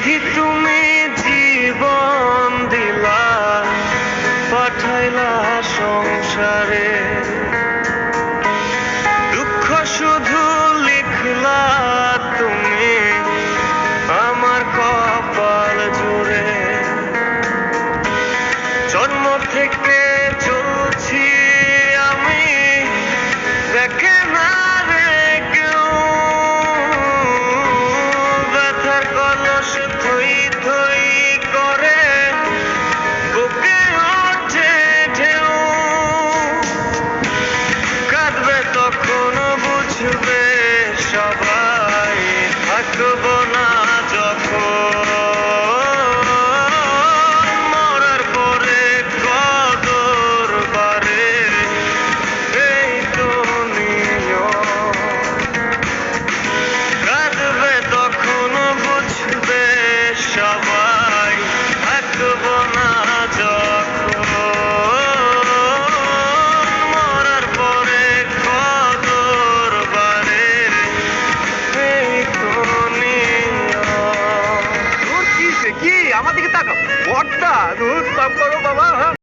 বিধি তুমি জীবন দিলা, পাঠাইলা সংসারে। দুঃখ শুধু লিখলা তুমি আমার কপাল জুড়ে। জন্ম থেকে চলছি বুঝবে সবাই থাকবো কি? আমার দিকে তাকাও। বটটা দুধ পাপ করো বাবা।